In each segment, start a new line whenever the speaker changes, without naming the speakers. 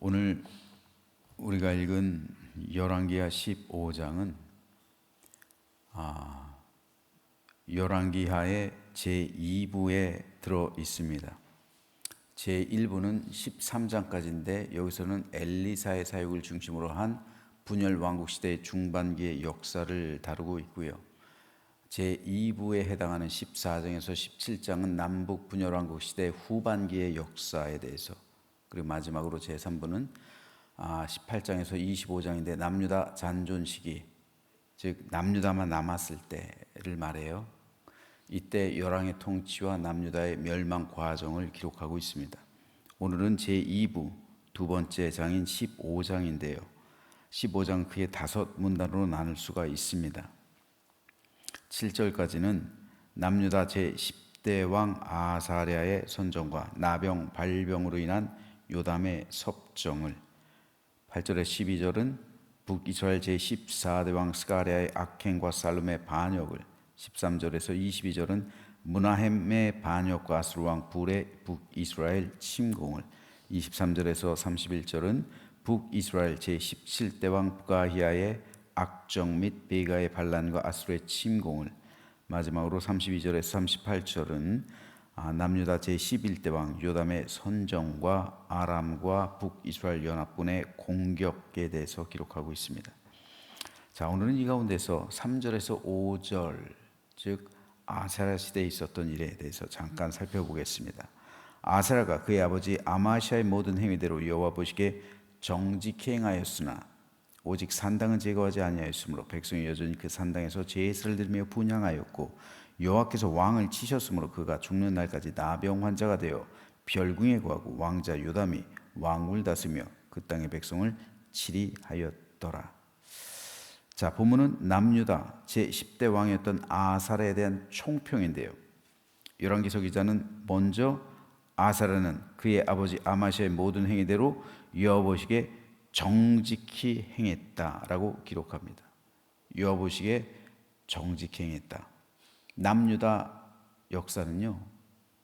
오늘 우리가 읽은 열왕기하 15장은 아, 열왕기하의 제 2부에 들어 있습니다. 제 1부는 13장까지인데 여기서는 엘리사의 사역을 중심으로 한 분열 왕국 시대의 중반기의 역사를 다루고 있고요. 제 2부에 해당하는 14장에서 17장은 남북 분열 왕국 시대 후반기의 역사에 대해서 그리고 마지막으로 제 3부는 18장에서 25장인데 남유다 잔존 시기 즉 남유다만 남았을 때를 말해요. 이때 열왕의 통치와 남유다의 멸망 과정을 기록하고 있습니다. 오늘은 제 2부 두 번째 장인 15장인데요. 15장 그의 다섯 문단으로 나눌 수가 있습니다. 7절까지는 남유다 제 10대 왕 아사랴의 선정과 나병 발병으로 인한 요담의 섭정을. 8절에 12절은 북이스라엘 제 14대 왕 스가랴의 악행과 살룸의 반역을. 13절에서 22절은 문하햄의 반역과 아스루 왕 불의 북이스라엘 침공을. 23절에서 31절은 북이스라엘 제 17대 왕 부가히아의 악정 및 베가의 반란과 아수르의 침공을. 마지막으로 32절에서 38절은 아, 남유다 제 11대 왕 요담의 선정과 아람과 북이스라엘 연합군의 공격에 대해서 기록하고 있습니다. 자, 오늘은 이 가운데서 3절에서 5절 즉 아세라 시대에 있었던 일에 대해서 잠깐 살펴보겠습니다. 아세라가 그의 아버지 아마시아의 모든 행위대로 여호와 보시기에 정직히 행하였으나 오직 산당은 제거하지 아니하였으므로 백성이 여전히 그 산당에서 제사를 드리며 분양하였고 여호와께서 왕을 치셨으므로 그가 죽는 날까지 나병 환자가 되어 별궁에 구하고 왕자 요담이 왕을 다스며 그 땅의 백성을 치리하였더라. 자, 본문은 남유다 제 10대 왕이었던 아사라에 대한 총평인데요. 열왕기서 기자는 먼저 아사라는 그의 아버지 아마시아의 모든 행위대로 여호와 보시기에 정직히 행했다라고 기록합니다. 여호와 보시기에 정직히 행했다. 남유다 역사는요.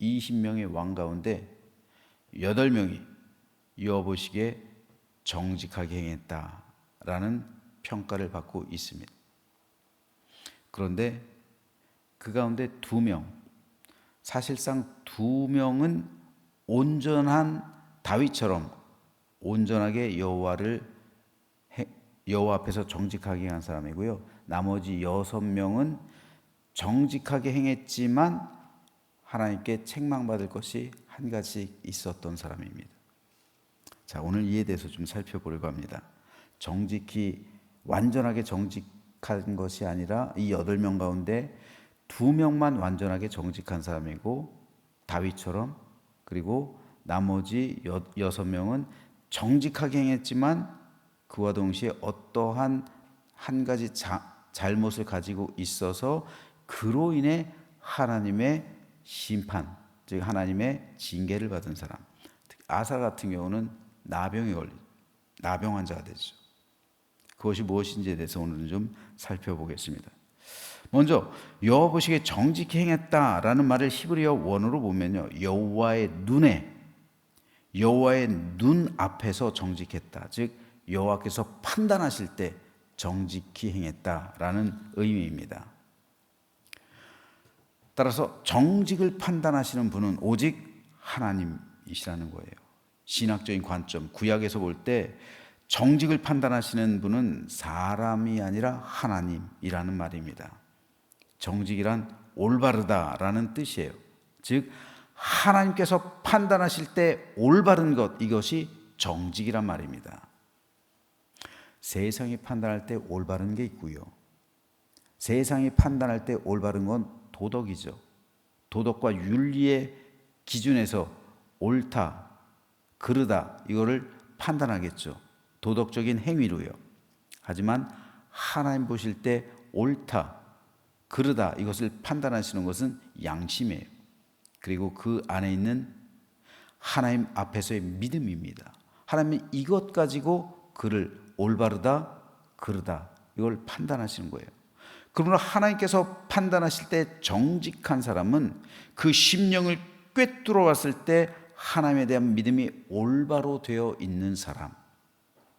20명의 왕 가운데 8명이 여호와 보시기에 정직하게 행했다라는 평가를 받고 있습니다. 그런데 그 가운데 두 명, 사실상 두 명은 온전한 다윗처럼 온전하게 여호와를 여호와 앞에서 정직하게 한 사람이고요. 나머지 여섯 명은 정직하게 행했지만 하나님께 책망받을 것이 한 가지 있었던 사람입니다. 자, 오늘 이에 대해서 좀 살펴보려고 합니다. 정직히 완전하게 정직한 것이 아니라 이 여덟 명 가운데 두 명만 완전하게 정직한 사람이고 다윗처럼 그리고 나머지 여, 여섯 명은 정직하게 행했지만 그와 동시에 어떠한 한 가지 자, 잘못을 가지고 있어서 그로 인해 하나님의 심판, 즉 하나님의 징계를 받은 사람. 아사 같은 경우는 나병에 걸린 나병 환자가 되죠. 그것이 무엇인지에 대해서 오늘은 좀 살펴보겠습니다. 먼저 여호와 보시기에 정직히 행했다라는 말을 히브리어 원어로 보면요. 여호와의 눈에 여호와의 눈 앞에서 정직했다. 즉 여호와께서 판단하실 때 정직히 행했다라는 의미입니다. 따라서 정직을 판단하시는 분은 오직 하나님이시라는 거예요. 신학적인 관점, 구약에서 볼 때 정직을 판단하시는 분은 사람이 아니라 하나님이라는 말입니다. 정직이란 올바르다라는 뜻이에요. 즉, 하나님께서 판단하실 때 올바른 것, 이것이 정직이란 말입니다. 세상이 판단할 때 올바른 게 있고요. 세상이 판단할 때 올바른 건 도덕이죠. 도덕과 윤리의 기준에서 옳다, 그르다, 이거를 판단하겠죠. 도덕적인 행위로요. 하지만 하나님 보실 때 옳다, 그르다, 이것을 판단하시는 것은 양심이에요. 그리고 그 안에 있는 하나님 앞에서의 믿음입니다. 하나님은 이것 가지고 그를 올바르다, 그르다, 이걸 판단하시는 거예요. 그러나 하나님께서 판단하실 때 정직한 사람은 그 심령을 꿰뚫어 왔을 때 하나님에 대한 믿음이 올바로 되어 있는 사람.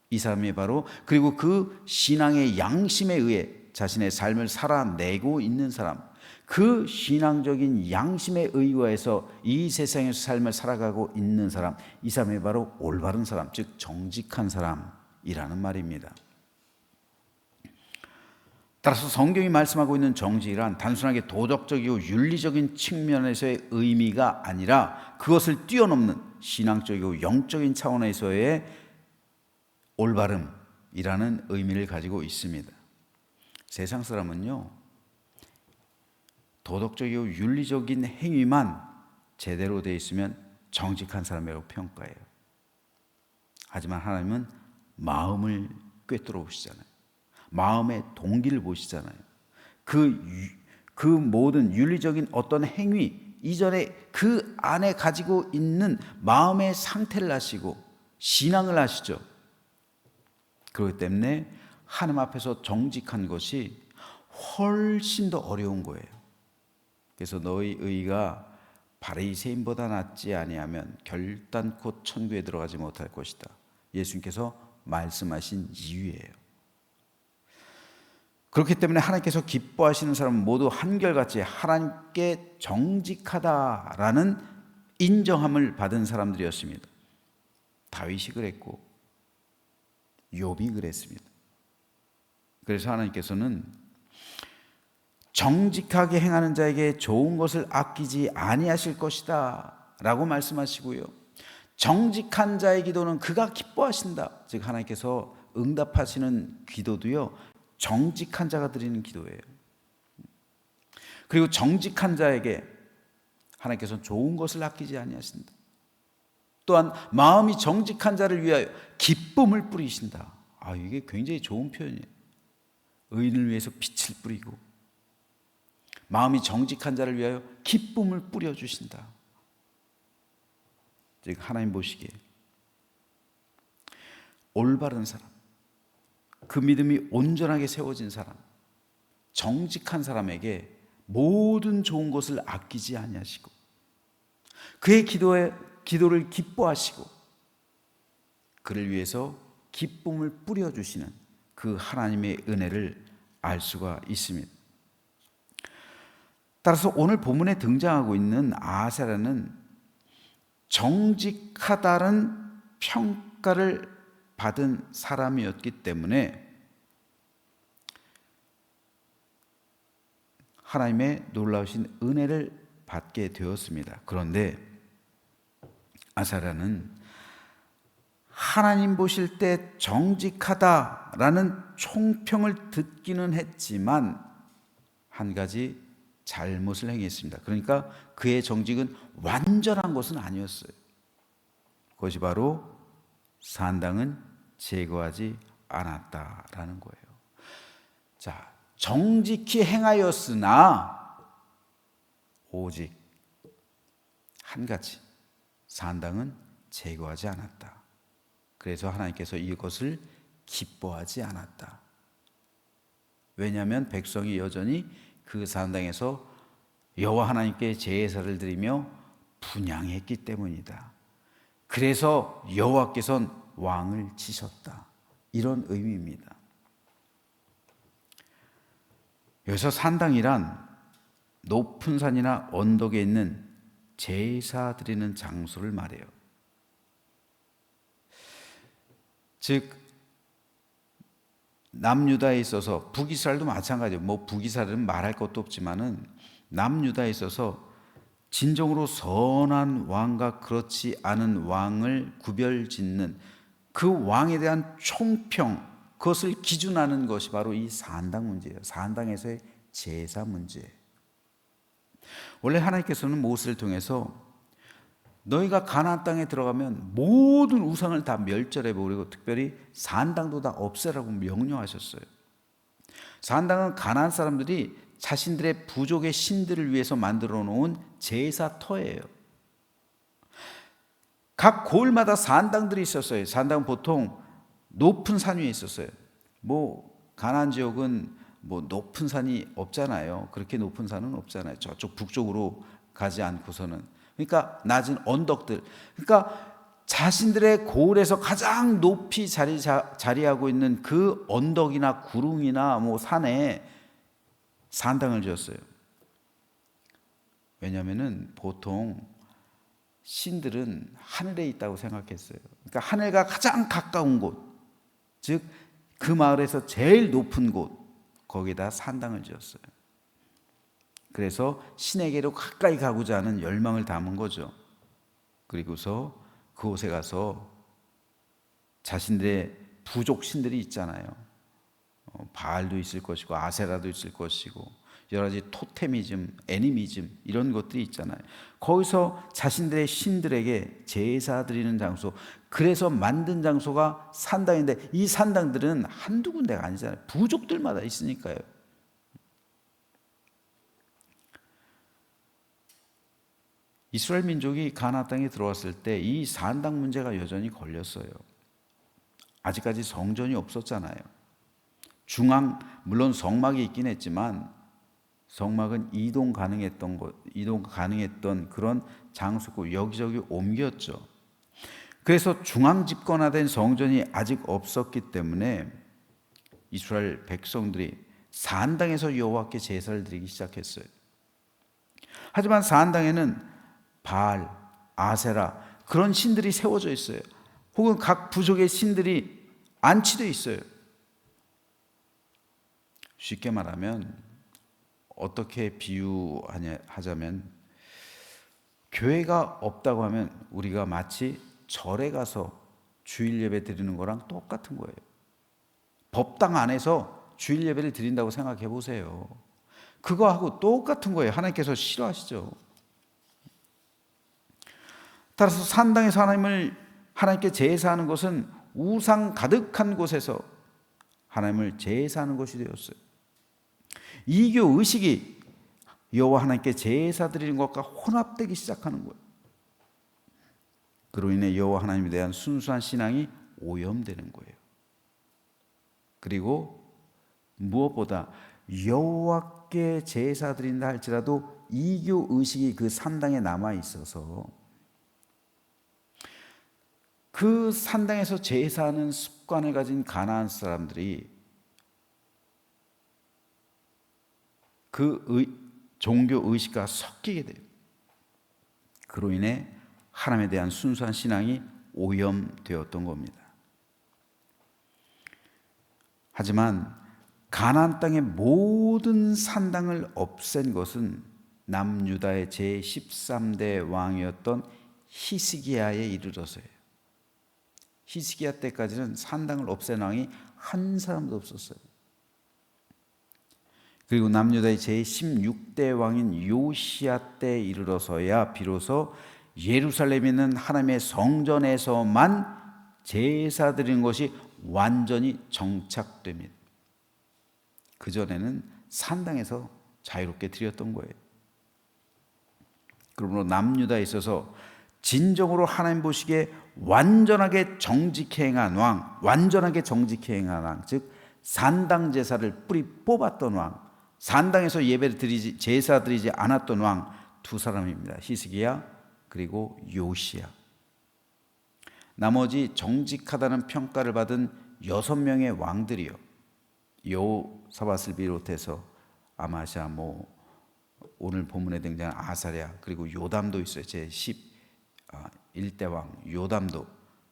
이 사람이 바로 그리고 그 신앙의 양심에 의해 자신의 삶을 살아내고 있는 사람. 그 신앙적인 양심에 의거해서 이 세상에서 삶을 살아가고 있는 사람. 이 사람이 바로 올바른 사람, 즉 정직한 사람이라는 말입니다. 따라서 성경이 말씀하고 있는 정직이란 단순하게 도덕적이고 윤리적인 측면에서의 의미가 아니라 그것을 뛰어넘는 신앙적이고 영적인 차원에서의 올바름이라는 의미를 가지고 있습니다. 세상 사람은요, 도덕적이고 윤리적인 행위만 제대로 되어 있으면 정직한 사람이라고 평가해요. 하지만 하나님은 마음을 꿰뚫어 보시잖아요. 마음의 동기를 보시잖아요. 그, 그 모든 윤리적인 어떤 행위, 이전에 그 안에 가지고 있는 마음의 상태를 아시고 신앙을 아시죠. 그렇기 때문에 하나님 앞에서 정직한 것이 훨씬 더 어려운 거예요. 그래서 너희 의가 바리새인보다 낫지 아니하면 결단코 천국에 들어가지 못할 것이다. 예수님께서 말씀하신 이유예요. 그렇기 때문에 하나님께서 기뻐하시는 사람은 모두 한결같이 하나님께 정직하다라는 인정함을 받은 사람들이었습니다. 다윗이 그랬고 욥이 그랬습니다. 그래서 하나님께서는 정직하게 행하는 자에게 좋은 것을 아끼지 아니하실 것이다라고 말씀하시고요. 정직한 자의 기도는 그가 기뻐하신다. 즉 하나님께서 응답하시는 기도도요. 정직한 자가 드리는 기도예요. 그리고 정직한 자에게 하나님께서 좋은 것을 아끼지 아니하신다. 또한 마음이 정직한 자를 위하여 기쁨을 뿌리신다. 아, 이게 굉장히 좋은 표현이에요. 의인을 위해서 빛을 뿌리고 마음이 정직한 자를 위하여 기쁨을 뿌려 주신다. 즉 하나님 보시기에 올바른 사람 그 믿음이 온전하게 세워진 사람, 정직한 사람에게 모든 좋은 것을 아끼지 아니하시고 그의 기도에 기도를 기뻐하시고 그를 위해서 기쁨을 뿌려 주시는 그 하나님의 은혜를 알 수가 있습니다. 따라서 오늘 본문에 등장하고 있는 아사라는 정직하다는 평가를 받은 사람이었기 때문에 하나님의 놀라우신 은혜를 받게 되었습니다. 그런데 아사라는 하나님 보실 때 정직하다라는 총평을 듣기는 했지만 한 가지 잘못을 행했습니다. 그러니까 그의 정직은 완전한 것은 아니었어요. 그것이 바로 산당은 제거하지 않았다라는 거예요. 자, 정직히 행하였으나 오직 한 가지 산당은 제거하지 않았다. 그래서 하나님께서 이것을 기뻐하지 않았다. 왜냐하면 백성이 여전히 그 산당에서 여호와 하나님께 제사를 드리며 분양했기 때문이다. 그래서 여호와께서는 왕을 치셨다. 이런 의미입니다. 여기서 산당이란 높은 산이나 언덕에 있는 제사 드리는 장소를 말해요. 즉 남유다에 있어서 북이스라엘도 마찬가지예요. 뭐 북이스라엘은 말할 것도 없지만은 남유다에 있어서 진정으로 선한 왕과 그렇지 않은 왕을 구별짓는 그 왕에 대한 총평, 그것을 기준하는 것이 바로 이 산당 문제예요. 산당에서의 제사 문제. 원래 하나님께서는 모세를 통해서 너희가 가나안 땅에 들어가면 모든 우상을 다 멸절해 버리고 특별히 산당도 다 없애라고 명령하셨어요. 산당은 가나안 사람들이 자신들의 부족의 신들을 위해서 만들어 놓은 제사터예요. 각 고을마다 산당들이 있었어요. 산당은 보통 높은 산 위에 있었어요. 뭐 가난 지역은 뭐 높은 산이 없잖아요. 그렇게 높은 산은 없잖아요. 저쪽 북쪽으로 가지 않고서는 그러니까 낮은 언덕들. 그러니까 자신들의 고을에서 가장 높이 자리 자리하고 있는 그 언덕이나 구릉이나 뭐 산에 산당을 지었어요. 왜냐하면은 보통 신들은 하늘에 있다고 생각했어요. 그러니까 하늘과 가장 가까운 곳, 즉 그 마을에서 제일 높은 곳, 거기다 산당을 지었어요. 그래서 신에게로 가까이 가고자 하는 열망을 담은 거죠. 그리고서 그곳에 가서 자신들의 부족 신들이 있잖아요. 어, 바알도 있을 것이고 아세라도 있을 것이고 여러 가지 토테미즘, 애니미즘 이런 것들이 있잖아요. 거기서 자신들의 신들에게 제사 드리는 장소, 그래서 만든 장소가 산당인데 이 산당들은 한두 군데가 아니잖아요. 부족들마다 있으니까요. 이스라엘 민족이 가나안 땅에 들어왔을 때 이 산당 문제가 여전히 걸렸어요. 아직까지 성전이 없었잖아요. 중앙 물론 성막이 있긴 했지만 성막은 이동 가능했던 것, 이동 가능했던 그런 장소고 여기저기 옮겼죠. 그래서 중앙 집권화된 성전이 아직 없었기 때문에 이스라엘 백성들이 산당에서 여호와께 제사를 드리기 시작했어요. 하지만 산당에는 바알, 아세라 그런 신들이 세워져 있어요. 혹은 각 부족의 신들이 안치되어 있어요. 쉽게 말하면 어떻게 비유하자면 교회가 없다고 하면 우리가 마치 절에 가서 주일 예배 드리는 거랑 똑같은 거예요. 법당 안에서 주일 예배를 드린다고 생각해 보세요. 그거하고 똑같은 거예요. 하나님께서 싫어하시죠. 따라서 산당에서 하나님을 하나님께 제사하는 것은 우상 가득한 곳에서 하나님을 제사하는 것이 되었어요. 이교 의식이 여호와 하나님께 제사 드리는 것과 혼합되기 시작하는 거예요. 그로 인해 여호와 하나님에 대한 순수한 신앙이 오염되는 거예요. 그리고 무엇보다 여호와께 제사 드린다 할지라도 이교 의식이 그 산당에 남아 있어서 그 산당에서 제사하는 습관을 가진 가나안 사람들이 그 의, 종교 의식과 섞이게 돼요. 그로 인해 하나님에 대한 순수한 신앙이 오염되었던 겁니다. 하지만 가나안 땅의 모든 산당을 없앤 것은 남유다의 제13대 왕이었던 히스기야에 이르러서예요. 히스기야 때까지는 산당을 없앤 왕이 한 사람도 없었어요. 그리고 남유다의 제16대 왕인 요시야 때 이르러서야 비로소 예루살렘에 있는 하나님의 성전에서만 제사 드리는 것이 완전히 정착됩니다. 그전에는 산당에서 자유롭게 드렸던 거예요. 그러므로 남유다에 있어서 진정으로 하나님 보시기에 완전하게 정직해 행한 왕, 완전하게 정직해 행한 왕, 즉 산당 제사를 뿌리 뽑았던 왕, 산당에서 예배를 드리지 제사 드리지 않았던 왕 두 사람입니다. 히스기야 그리고 요시야. 나머지 정직하다는 평가를 받은 여섯 명의 왕들이요. 요사밧을 비롯해서 아마샤 뭐 오늘 본문에 등장한 아사랴 그리고 요담도 있어요. 제 11대 왕 요담도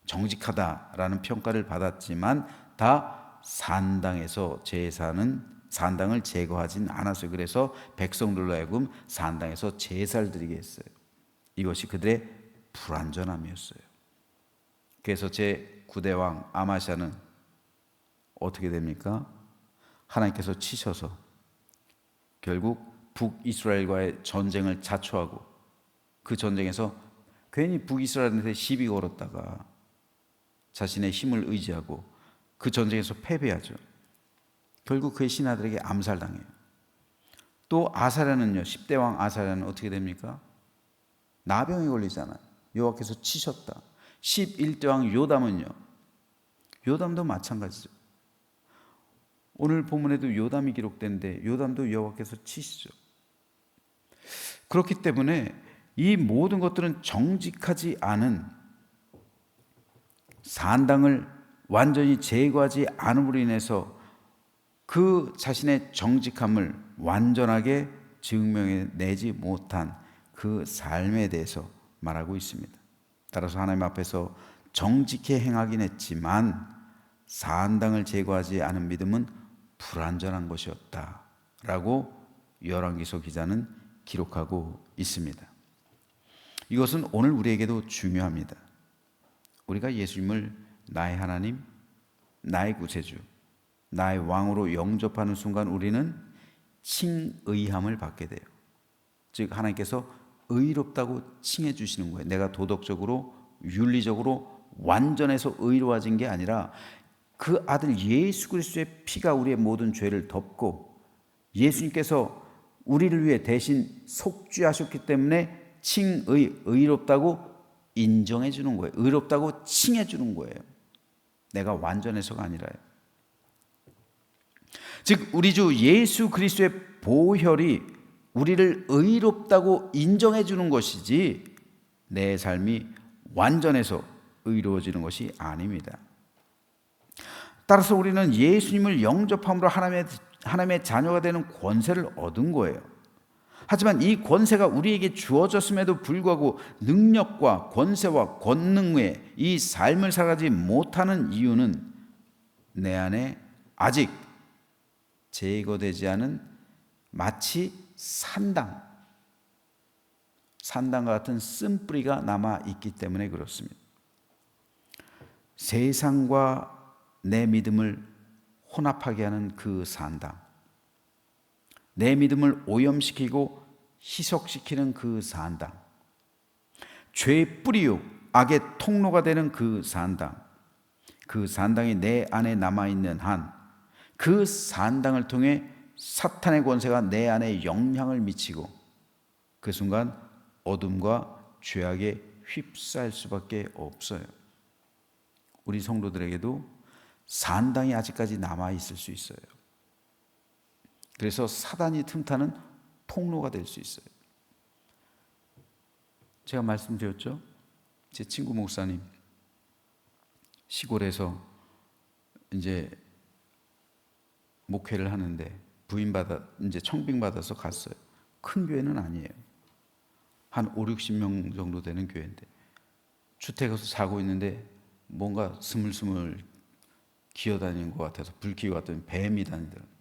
정직하다라는 평가를 받았지만 다 산당에서 제사는 산당을 제거하진 않았어요. 그래서 백성들로 하여금 산당에서 제사를 드리게 했어요. 이것이 그들의 불완전함이었어요. 그래서 제 9대 왕 아마샤는 어떻게 됩니까? 하나님께서 치셔서 결국 북이스라엘과의 전쟁을 자초하고 그 전쟁에서 괜히 북이스라엘한테 시비 걸었다가 자신의 힘을 의지하고 그 전쟁에서 패배하죠. 결국 그의 신하들에게 암살당해요. 또 아사랴는요. 10대 왕 아사랴는 어떻게 됩니까? 나병이 걸리잖아요. 여호와께서 치셨다. 11대 왕 요담은요. 요담도 마찬가지죠. 오늘 본문에도 요담이 기록된데 요담도 여호와께서 치시죠. 그렇기 때문에 이 모든 것들은 정직하지 않은 산당을 완전히 제거하지 않음으로 인해서 그 자신의 정직함을 완전하게 증명해내지 못한 그 삶에 대해서 말하고 있습니다. 따라서 하나님 앞에서 정직히 행하긴 했지만 산당을 제거하지 않은 믿음은 불완전한 것이었다라고 열왕기서 기자는 기록하고 있습니다. 이것은 오늘 우리에게도 중요합니다. 우리가 예수님을 나의 하나님, 나의 구세주, 나의 왕으로 영접하는 순간 우리는 칭의함을 받게 돼요. 즉 하나님께서 의롭다고 칭해 주시는 거예요. 내가 도덕적으로 윤리적으로 완전해서 의로워진 게 아니라 그 아들 예수 그리스도의 피가 우리의 모든 죄를 덮고 예수님께서 우리를 위해 대신 속죄하셨기 때문에 칭의 의롭다고 인정해 주는 거예요. 의롭다고 칭해 주는 거예요. 내가 완전해서가 아니라요. 즉 우리 주 예수 그리스도의 보혈이 우리를 의롭다고 인정해 주는 것이지 내 삶이 완전해서 의로워지는 것이 아닙니다. 따라서 우리는 예수님을 영접함으로 하나님의, 하나님의 자녀가 되는 권세를 얻은 거예요. 하지만 이 권세가 우리에게 주어졌음에도 불구하고 능력과 권세와 권능 외에 이 삶을 살아가지 못하는 이유는 내 안에 아직 제거되지 않은 마치 산당, 산당과 같은 쓴뿌리가 남아 있기 때문에 그렇습니다. 세상과 내 믿음을 혼합하게 하는 그 산당, 내 믿음을 오염시키고 희석시키는 그 산당, 죄의 뿌리요 악의 통로가 되는 그 산당, 그 산당이 내 안에 남아 있는 한, 그 산당을 통해 사탄의 권세가 내 안에 영향을 미치고 그 순간 어둠과 죄악에 휩싸일 수밖에 없어요. 우리 성도들에게도 산당이 아직까지 남아 있을 수 있어요. 그래서 사단이 틈타는 통로가 될 수 있어요. 제가 말씀드렸죠? 제 친구 목사님 시골에서 이제 목회를 하는데 부인받아 이제 청빙받아서 갔어요. 큰 교회는 아니에요. 한 5, 60명 정도 되는 교회인데 주택에서 자고 있는데 뭔가 스물스물 기어다니는 것 같아서 불키고 갔더니 뱀이 다니더라고요.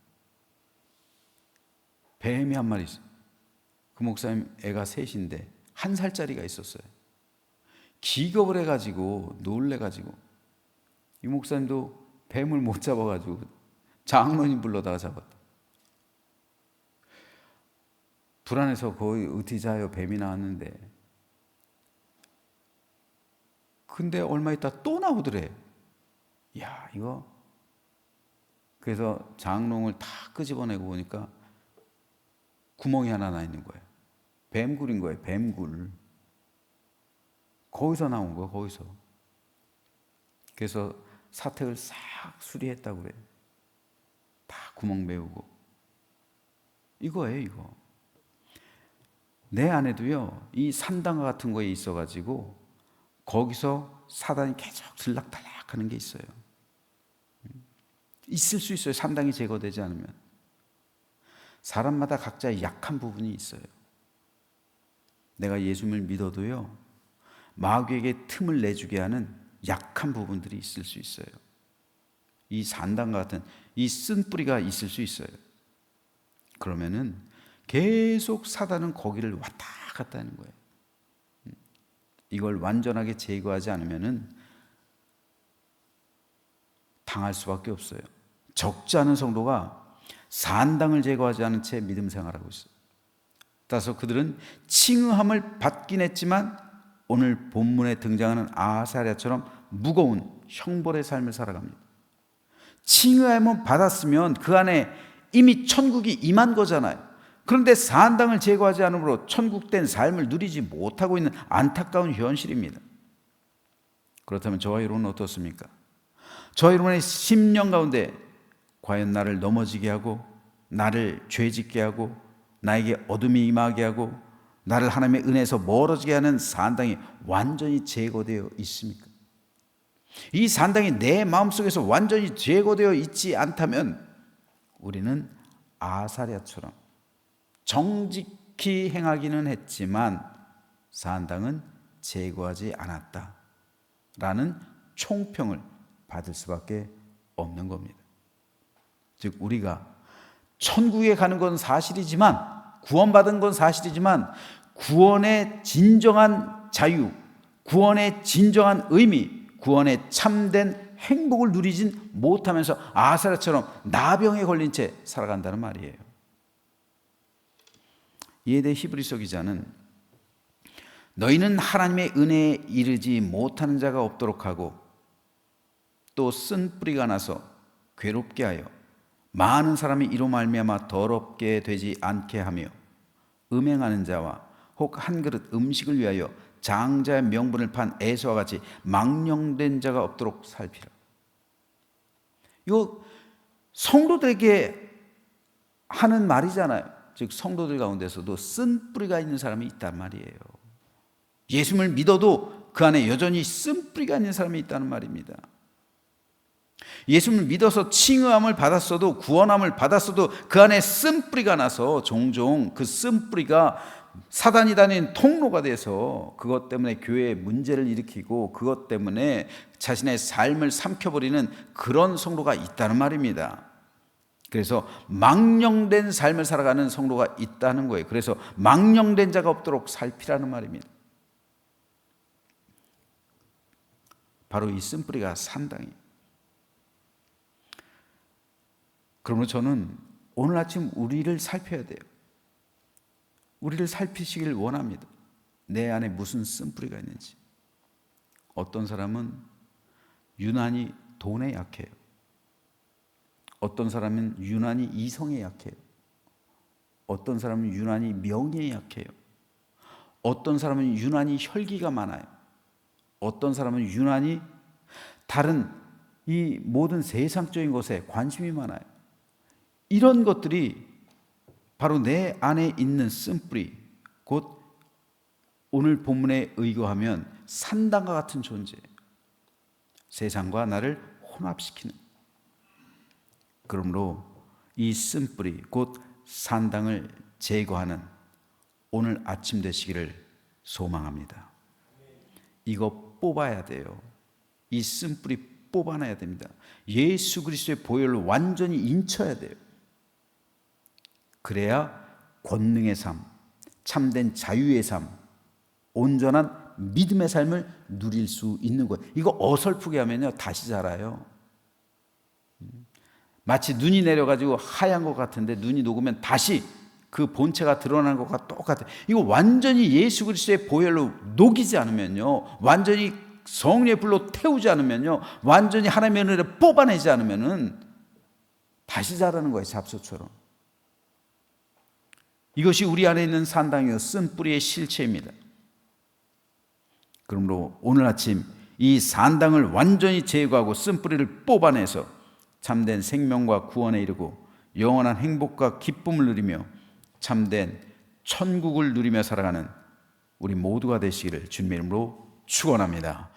뱀이 한 마리 있어. 그 목사님 애가 셋인데 한 살짜리가 있었어요. 기겁을 해가지고 놀래가지고 이 목사님도 뱀을 못 잡아가지고 장로님 불러다가 잡았다. 불안해서 거의 의티자여 뱀이 나왔는데 근데 얼마 있다 또 나오더래. 야 이거 그래서 장롱을 다 끄집어내고 보니까 구멍이 하나 나 있는 거예요. 뱀굴인 거예요. 뱀굴. 거기서 나온 거 거기서. 그래서 사택을 싹 수리했다고 그래요. 다 구멍 메우고. 이거예요, 이거. 내 안에도요, 이 산당과 같은 거에 있어가지고, 거기서 사단이 계속 들락달락 하는 게 있어요. 있을 수 있어요. 산당이 제거되지 않으면. 사람마다 각자 약한 부분이 있어요. 내가 예수님을 믿어도요, 마귀에게 틈을 내주게 하는 약한 부분들이 있을 수 있어요. 이 산당 같은 이 쓴뿌리가 있을 수 있어요. 그러면은 계속 사단은 거기를 왔다 갔다 하는 거예요. 이걸 완전하게 제거하지 않으면은 당할 수밖에 없어요. 적지 않은 성도가 산당을 제거하지 않은 채 믿음 생활하고 있어요. 따라서 그들은 칭의함을 받긴 했지만 오늘 본문에 등장하는 아사랴처럼 무거운 형벌의 삶을 살아갑니다. 칭의함을 받았으면 그 안에 이미 천국이 임한 거잖아요. 그런데 산당을 제거하지 않으므로 천국된 삶을 누리지 못하고 있는 안타까운 현실입니다. 그렇다면 저와 여러분은 어떻습니까? 저와 여러분의 10년 가운데 과연 나를 넘어지게 하고 나를 죄짓게 하고 나에게 어둠이 임하게 하고 나를 하나님의 은혜에서 멀어지게 하는 산당이 완전히 제거되어 있습니까? 이 산당이 내 마음속에서 완전히 제거되어 있지 않다면 우리는 아사랴처럼 정직히 행하기는 했지만 산당은 제거하지 않았다 라는 총평을 받을 수밖에 없는 겁니다. 즉 우리가 천국에 가는 건 사실이지만 구원받은 건 사실이지만 구원의 진정한 자유, 구원의 진정한 의미, 구원의 참된 행복을 누리진 못하면서 아사라처럼 나병에 걸린 채 살아간다는 말이에요. 이에 대해 히브리서 기자는 너희는 하나님의 은혜에 이르지 못하는 자가 없도록 하고 또 쓴 뿌리가 나서 괴롭게 하여 많은 사람이 이로 말미암아 더럽게 되지 않게 하며 음행하는 자와 혹 한 그릇 음식을 위하여 장자의 명분을 판 에서와 같이 망령된 자가 없도록 살피라. 이거 성도들에게 하는 말이잖아요. 즉 성도들 가운데서도 쓴 뿌리가 있는 사람이 있단 말이에요. 예수님을 믿어도 그 안에 여전히 쓴 뿌리가 있는 사람이 있다는 말입니다. 예수님을 믿어서 칭의함을 받았어도 구원함을 받았어도 그 안에 쓴 뿌리가 나서 종종 그 쓴 뿌리가 사단이 다닌 통로가 돼서 그것 때문에 교회에 문제를 일으키고 그것 때문에 자신의 삶을 삼켜버리는 그런 성도가 있다는 말입니다. 그래서 망령된 삶을 살아가는 성도가 있다는 거예요. 그래서 망령된 자가 없도록 살피라는 말입니다. 바로 이 쓴뿌리가 산당이 그러므로 저는 오늘 아침 우리를 살펴야 돼요. 우리를 살피시길 원합니다. 내 안에 무슨 쓴뿌리가 있는지. 어떤 사람은 유난히 돈에 약해요. 어떤 사람은 유난히 이성에 약해요. 어떤 사람은 유난히 명예에 약해요. 어떤 사람은 유난히 혈기가 많아요. 어떤 사람은 유난히 다른 이 모든 세상적인 것에 관심이 많아요. 이런 것들이 바로 내 안에 있는 쓴뿌리, 곧 오늘 본문에 의거하면 산당과 같은 존재, 세상과 나를 혼합시키는. 그러므로 이 쓴뿌리, 곧 산당을 제거하는 오늘 아침 되시기를 소망합니다. 이거 뽑아야 돼요. 이 쓴뿌리 뽑아내야 됩니다. 예수 그리스도의 보혈로 완전히 인쳐야 돼요. 그래야 권능의 삶, 참된 자유의 삶, 온전한 믿음의 삶을 누릴 수 있는 거예요. 이거 어설프게 하면요, 다시 자라요. 마치 눈이 내려가지고 하얀 것 같은데 눈이 녹으면 다시 그 본체가 드러나는 것과 똑같아요. 이거 완전히 예수 그리스도의 보혈로 녹이지 않으면요, 완전히 성령의 불로 태우지 않으면요, 완전히 하나님의 은혜를 뽑아내지 않으면은 다시 자라는 거예요, 잡초처럼. 이것이 우리 안에 있는 산당이요 쓴 뿌리의 실체입니다. 그러므로 오늘 아침 이 산당을 완전히 제거하고 쓴 뿌리를 뽑아내서 참된 생명과 구원에 이르고 영원한 행복과 기쁨을 누리며 참된 천국을 누리며 살아가는 우리 모두가 되시기를 주님의 이름으로 축원합니다.